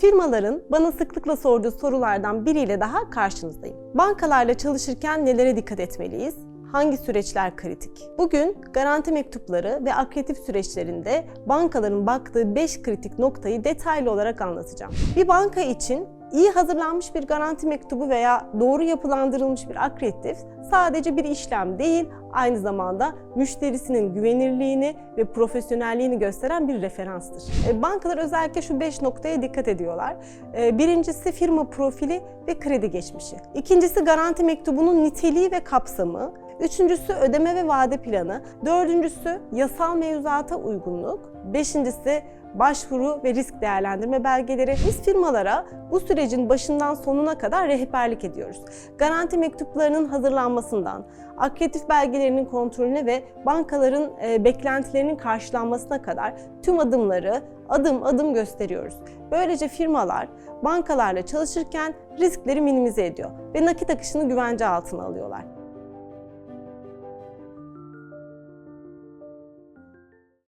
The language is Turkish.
Firmaların bana sıklıkla sorduğu sorulardan biriyle daha karşınızdayım. Bankalarla çalışırken nelere dikkat etmeliyiz? Hangi süreçler kritik? Bugün garanti mektupları ve akreditif süreçlerinde bankaların baktığı 5 kritik noktayı detaylı olarak anlatacağım. Bir banka için iyi hazırlanmış bir garanti mektubu veya doğru yapılandırılmış bir akreditif sadece bir işlem değil, aynı zamanda müşterisinin güvenirliğini ve profesyonelliğini gösteren bir referanstır. E, Bankalar özellikle şu 5 noktaya dikkat ediyorlar. E, Birincisi firma profili ve kredi geçmişi. İkincisi garanti mektubunun niteliği ve kapsamı. Üçüncüsü ödeme ve vade planı. Dördüncüsü yasal mevzuata uygunluk. Beşincisi başvuru ve risk değerlendirme belgeleri. Biz firmalara bu sürecin başından sonuna kadar rehberlik ediyoruz. Garanti mektuplarının hazırlanmasından, akreditif belgelerinin kontrolüne ve bankaların e, beklentilerinin karşılanmasına kadar tüm adımları adım adım gösteriyoruz. Böylece firmalar bankalarla çalışırken riskleri minimize ediyor ve nakit akışını güvence altına alıyorlar.